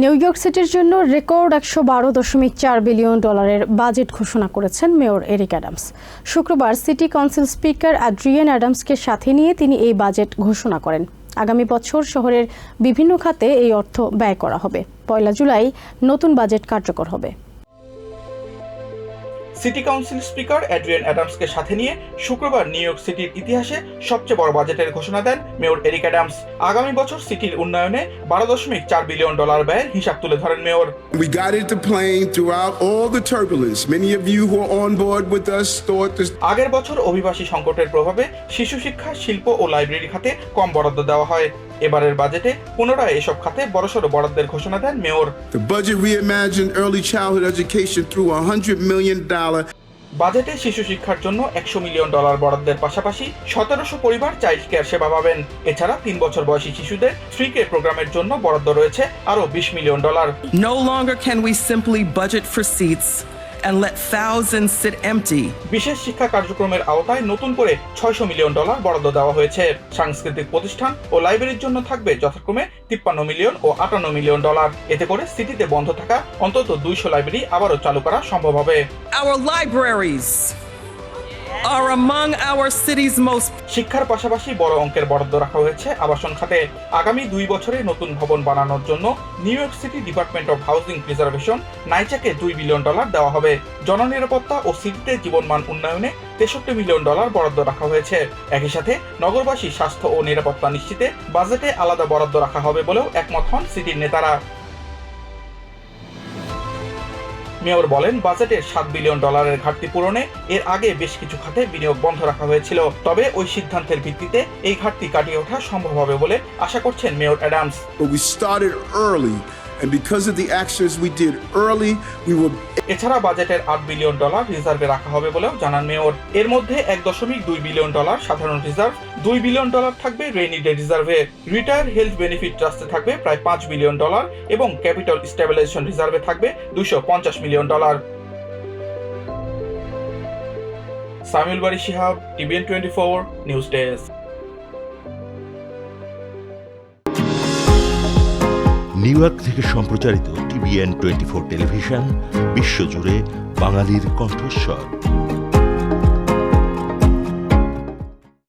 New York সিটির জন্য record একশো বারো দশমিক চার বিলিয়ন ডলারের বাজেট ঘোষণা করেছেন মেয়র এরিক অ্যাডামস। শুক্রবার সিটি কাউন্সিল স্পিকার অ্যাড্রিয়ান অ্যাডামসকে সাথে নিয়ে তিনি এই বাজেট ঘোষণা করেন। আগামী বছর শহরের বিভিন্ন খাতে এই অর্থ ব্যয় করা হবে। পয়লা জুলাই নতুন বাজেট কার্যকর হবে। সিটি কাউন্সিল স্পিকার অ্যাড্রিয়ান অ্যাডামসকে সাথে নিয়ে শুক্রবার নিউ ইয়র্ক সিটির ইতিহাসে সবচেয়ে বড় বাজেটের ঘোষণা দেন মেয়র এরিক অ্যাডামস। আগামী বছর সিটির উন্নয়নে বারো দশমিক চার বিলিয়ন ডলার ব্যয়ের হিসাব তুলে ধরেন mayor. We guided the plane throughout all the turbulence. Many of you who are on board with us thought this আগের বছর অভিবাসী সংকটের প্রভাবে শিশু শিক্ষা শিল্প ও লাইব্রেরি খাতে কম বরাদ্দ দেওয়া হয়। এবারের বাজেটে পুনরায় এসব খাতে বড়সড় বরাদ্দের ঘোষণা দেন mayor. The budget reimagined early childhood education through a hundred million dollar বাজেটে শিশু শিক্ষার জন্য একশো মিলিয়ন ডলার বরাদ্দের পাশাপাশি সতেরোশো পরিবার চাইল্ড কেয়ার সেবা পাবেন। এছাড়া তিন বছর বয়সী শিশুদের ফ্রি কে প্রোগ্রামের জন্য বরাদ্দ রয়েছে আরও বিশ million dollar. No longer can we simply budget for seats. And let thousands sit empty. বিশেষ শিক্ষা কার্যক্রমের আওতায় নতুন করে ছয়শো মিলিয়ন ডলার বরাদ্দ দেওয়া হয়েছে। সাংস্কৃতিক প্রতিষ্ঠান ও লাইব্রেরির জন্য থাকবে যথাক্রমে তিপ্পান্ন মিলিয়ন ও আটান্ন মিলিয়ন ডলার। এতে করে সিটিতে বন্ধ থাকা অন্তত দুইশো লাইব্রেরি আবারও চালু করা সম্ভব হবে। Our libraries are among our city's most শিক্ষার পাশাপাশি বড় অঙ্কের বরাদ্দ রাখা হয়েছে আবাসন খাতে। আগামী দুই বছরে নতুন ভবন বানানোর জন্য New York City department of housing preservation, নাইচাকে দুই বিলিয়ন ডলার দেওয়া হবে। জননিরাপত্তা ও সিটিতে জীবনমান উন্নয়নে তেষট্টি মিলিয়ন ডলার বরাদ্দ রাখা হয়েছে। একই সাথে নগরবাসী স্বাস্থ্য ও নিরাপত্তা নিশ্চিতে বাজেটে আলাদা বরাদ্দ রাখা হবে বলেও একমত হন সিটির নেতারা। মেয়র বলেন বাজেটের সাত বিলিয়ন ডলারের ঘাটতি পূরণে এর আগে বেশ কিছু খাতে বিনিয়োগ বন্ধ রাখা হয়েছিল। তবে ওই সিদ্ধান্তের ভিত্তিতে এই ঘাটতি কাটিয়ে ওঠা সম্ভব হবে বলে আশা করছেন mayor Adams. And because of the actions we did early we will এছাড়া বাজেটের আট বিলিয়ন ডলার রিজার্ভে রাখা হবে বলেও জানান মেয়র। এর মধ্যে এক দশমিক দুই বিলিয়ন ডলার সাধারণ রিজার্ভ দুই বিলিয়ন ডলার থাকবে রেইনি ডে রিজার্ভে। রিটায়ার হেলথ বেনিফিট ট্রাস্টে থাকবে প্রায় পাঁচ বিলিয়ন ডলার এবং ক্যাপিটাল স্টেবিলাইজেশন রিজার্ভে থাকবে দুশো পঞ্চাশ million dollar. Samiul Bari Shihab, TVN twenty four, news desk. New York থেকে সম্প্রচারিত টিভিএন টোয়েন্টি ফোর টেলিভিশন, বিশ্বজুড়ে বাঙালির কণ্ঠস্বর।